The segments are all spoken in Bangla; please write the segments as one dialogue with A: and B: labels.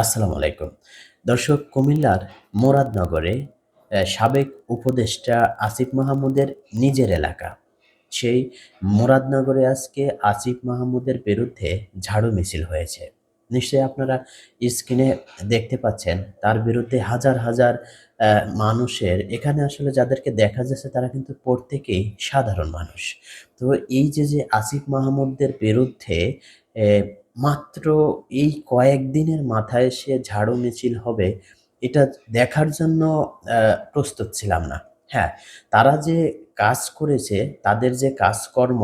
A: আসসালামু আলাইকুম। দর্শক কুমিল্লার মুরাদনগরে সাবেক উপদেষ্টা আসিফ মাহমুদের নিজের এলাকা। সেই মুরাদনগরে আজকে আসিফ মাহমুদের বিরুদ্ধে ঝাড়ু মিছিল হয়েছে। নিশ্চয়ই আপনারা স্ক্রিনে দেখতে পাচ্ছেন তার বিরুদ্ধে হাজার, হাজার মানুষের এখানে আসলে যাদেরকে দেখা যাচ্ছে তারা কিন্তু প্রত্যেকেই সাধারণ মানুষ। তো এই যে, যে আসিফ মাহমুদদের বিরুদ্ধে মাত্র এই কয়েকদিনের মাথায় সে ঝাড়ু মিছিল হবে, এটা দেখার জন্য প্রস্তুত ছিলাম না। হ্যাঁ, তারা যে কাজ করেছে, তাদের যে কাজকর্ম,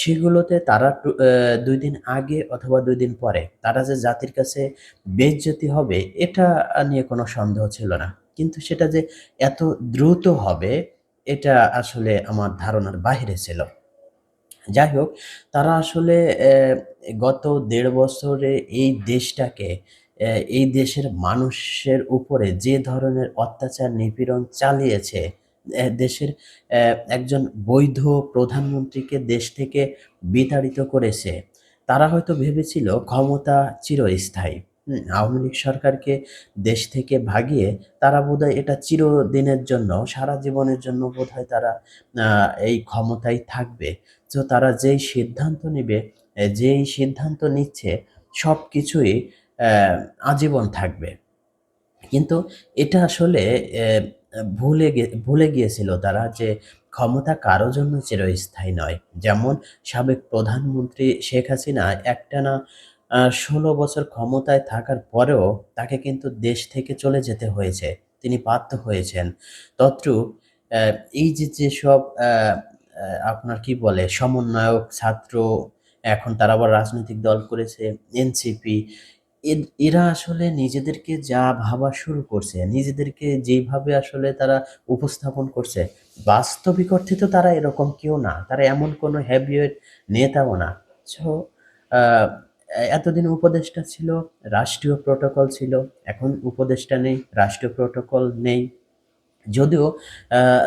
A: সেগুলোতে তারা দুই দিন আগে অথবা দুই দিন পরে তারা যে জাতির কাছে বেইজ্জতি হবে, এটা নিয়ে কোনো সন্দেহ ছিল না। কিন্তু সেটা যে এত দ্রুত হবে, এটা আসলে আমার ধারণার বাহিরে ছিল। যাই হোক, তারা আসলে গত দেড় বছরে এই দেশটাকে এই দেশের মানুষের উপরে যে ধরনের অত্যাচার, নিপীড়ন চালিয়েছে, দেশের একজন বৈধ প্রধানমন্ত্রীকে দেশ থেকে বিতাড়িত করেছে। তারা হয়তো ভেবেছিল ক্ষমতা চিরস্থায়ী। আওয়ামী লীগ সরকারকে দেশ থেকে ভাগিয়ে তারা বোধহয় এটা চিরদিনের জন্য, সারা জীবনের জন্য বোধহয় তারা এই ক্ষমতায় থাকবে। তো তারা যেই সিদ্ধান্ত নিবে, যেই সিদ্ধান্ত নিচ্ছে সব কিছুই আজীবন থাকবে। কিন্তু এটা আসলে ভুলে ভুলে গিয়েছিল তারা যে ক্ষমতা কারও জন্য চিরস্থায়ী নয়। যেমন সাবেক প্রধানমন্ত্রী শেখ হাসিনা একটানা ১৬ বছর ক্ষমতায় থাকার পরেও তাকে কিন্তু দেশ থেকে চলে যেতে হয়েছে। তিনি বাধ্য হয়েছেন। তদ্রূপ এই যে যেসব আপনার কি বলে সমন্বয়ক, ছাত্র, এখন তারা আবার রাজনৈতিক দল করেছে এনসিপি। এরা আসলে নিজেদেরকে যা ভাবা শুরু করছে, নিজেদেরকে যেভাবে আসলে তারা উপস্থাপন করছে, বাস্তবিক অর্থে তো তারা এরকম কেউ না। তারা এমন কোনো হ্যাবিয়েট নেতাও না। সো এতদিন উপদেষ্টা ছিল, রাষ্ট্রীয় প্রোটোকল ছিল। এখন উপদেষ্টা নেই, রাষ্ট্রীয় প্রোটোকল নেই। যদিও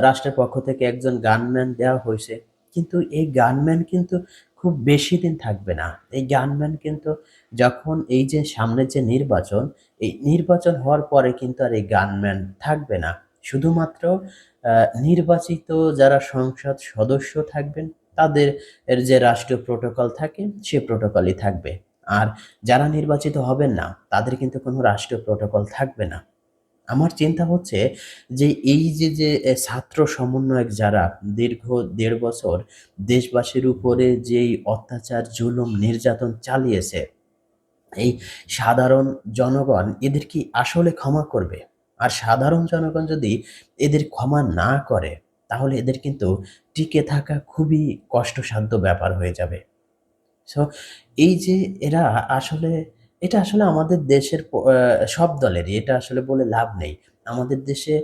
A: রাষ্ট্রের পক্ষ থেকে একজন গানম্যান দেওয়া হয়েছে কিন্তু এই গানম্যান কিন্তু খুব বেশি দিন থাকবে না। এই গানম্যান কিন্তু যখন এই যে সামনের যে নির্বাচন, এই নির্বাচন হওয়ার পরে কিন্তু আর এই গানম্যান থাকবে না। শুধুমাত্র নির্বাচিত যারা সংসদ সদস্য থাকবেন, তাদের যে রাষ্ট্রীয় প্রোটোকল থাকে, সে প্রোটোকলই থাকবে। আর যারা নির্বাচিত হবেন না, তাদের কিন্তু কোনো রাষ্ট্রীয় প্রোটোকল থাকবে না। আমার চিন্তা হচ্ছে যে এই যে, যে ছাত্র সমন্বয়ক যারা দীর্ঘ দেড় বছর দেশবাসীর উপরে যেই অত্যাচার, জুলুম, নির্যাতন চালিয়েছে, এই সাধারণ জনগণ এদের কি আসলে ক্ষমা করবে? আর সাধারণ জনগণ যদি এদের ক্ষমা না করে, তাহলে এদের কিন্তু টিকে থাকা খুবই কষ্টসাধ্য ব্যাপার হয়ে যাবে। সো এই যে এরা আসলে এটা আসলে আমাদের দেশের সব দলেরই। এটা আসলে বলে লাভ নেই। আমাদের দেশে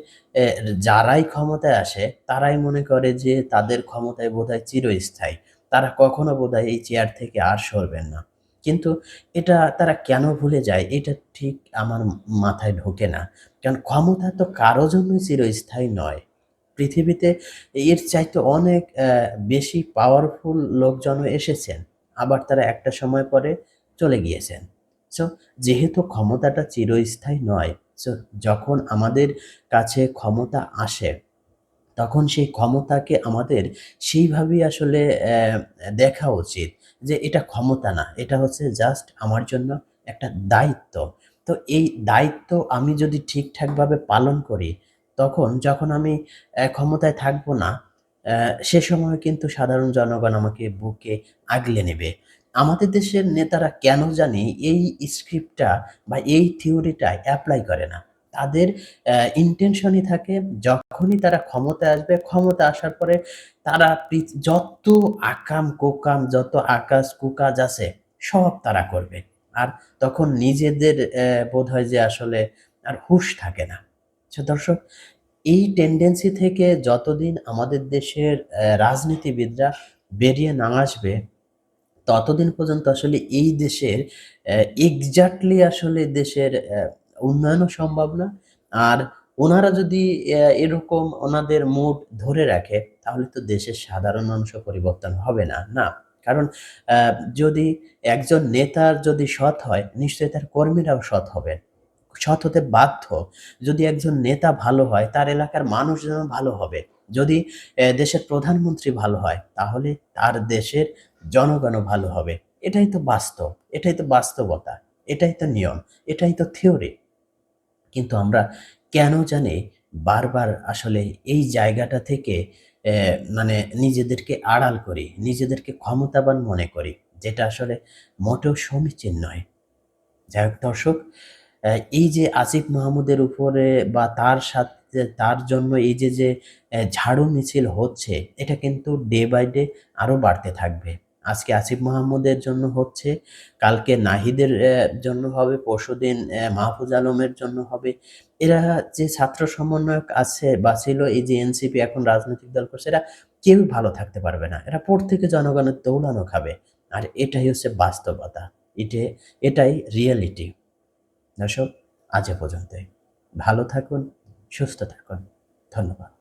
A: যারাই ক্ষমতায় আসে, তারাই মনে করে যে তাদের ক্ষমতায় বোধহয় চিরস্থায়ী। তারা কখনো বোধহয় এই চেয়ার থেকে আর সরবেন না। কিন্তু এটা তারা কেন ভুলে যায়, এটা ঠিক আমার মাথায় ঢোকে না। কারণ ক্ষমতা তো কারও জন্যই চিরস্থায়ী নয়। পৃথিবীতে এর চাইতে অনেক বেশি পাওয়ারফুল লোকজনও এসেছেন। আবার তারা একটা সময় পরে চলে গিয়েছেন। সো যেহেতু ক্ষমতাটা চিরস্থায়ী নয়, সো যখন আমাদের কাছে ক্ষমতা আসে, তখন সেই ক্ষমতাকে আমাদের সেইভাবেই আসলে দেখা উচিত যে এটা ক্ষমতা না। এটা হচ্ছে জাস্ট আমার জন্য একটা দায়িত্ব। তো এই দায়িত্ব আমি যদি ঠিকঠাকভাবে পালন করি, তখন যখন আমি ক্ষমতায় থাকব না, সে সময় কিন্তু সাধারণ জনগণ আমাকে বুকে আগলে নেবে। আমাদের দেশের নেতারা কেন জানি এই স্ক্রিপ্টটা বা এই থিওরিটা অ্যাপ্লাই করে না। তাদের ইনটেনশনই থাকে যখনই তারা ক্ষমতায় আসবে, ক্ষমতা আসার পরে তারা যত আকাম-কুকাম, যত আকাজ-কুকাজ আছে, সব তারা করবে। আর তখন নিজেদের বোধ হয় যে আসলে আর হুঁশ থাকে না। দর্শক, এই টেন্ডেন্সি থেকে যতদিন আমাদের দেশের রাজনীতিবিদরা বেরিয়ে না আসবে, ততদিন পর্যন্ত আসলে এই দেশের অ্যা এক্সাক্টলি আসলে দেশের উন্নয়নও সম্ভব না। আর ওনারা যদি এরকম ওনাদের মুড ধরে রাখে, তাহলে তো দেশের সাধারণ মানুষও পরিবর্তন হবে না, না? কারণ যদি একজন নেতার যদি সৎ হয়, নিশ্চয়ই তার কর্মীরাও সৎ হবেন। সৎ হতে বাধ্য যদি একজন নেতা ভালো হয়, তার এলাকার মানুষ যেন ভালো হবে। যদি দেশের প্রধানমন্ত্রী ভালো হয়, তাহলে তার দেশের জনগণও ভালো হবে। এটাই তো বাস্তব, এটাই তো বাস্তবতা, এটাই তো নিয়ম, এটাই তো থিওরি কিন্তু আমরা কেন জানি বারবার আসলে এই জায়গাটা থেকে মানে নিজেদেরকে আড়াল করি, নিজেদেরকে ক্ষমতাবান মনে করি, যেটা আসলে মোটেও সমীচীন নয়। যাই হোক দর্শক এই যে আসিফ মাহমুদের উপরে বা তার সাথে, তার জন্য এই যে যে ঝাড়ু মিছিল হচ্ছে, এটা কিন্তু ডে বাই ডে আরও বাড়তে থাকবে। আজকে আসিফ মাহমুদের জন্য হচ্ছে, কালকে নাহিদের জন্য হবে, পরশুদিন মাহফুজ আলমের জন্য হবে। এরা যে ছাত্র সমন্বয়ক আছে বা ছিল, এই যে এনসিপি এখন রাজনৈতিক দল করছে, এরা কেউ ভালো থাকতে পারবে না। এরা পর থেকে জনগণের দৌড়ানো খাবে। আর এটাই হচ্ছে বাস্তবতা। এটা, এটাই রিয়েলিটি দর্শক আজ পর্যন্ত ভালো থাকুন সুস্থ থাকুন। ধন্যবাদ।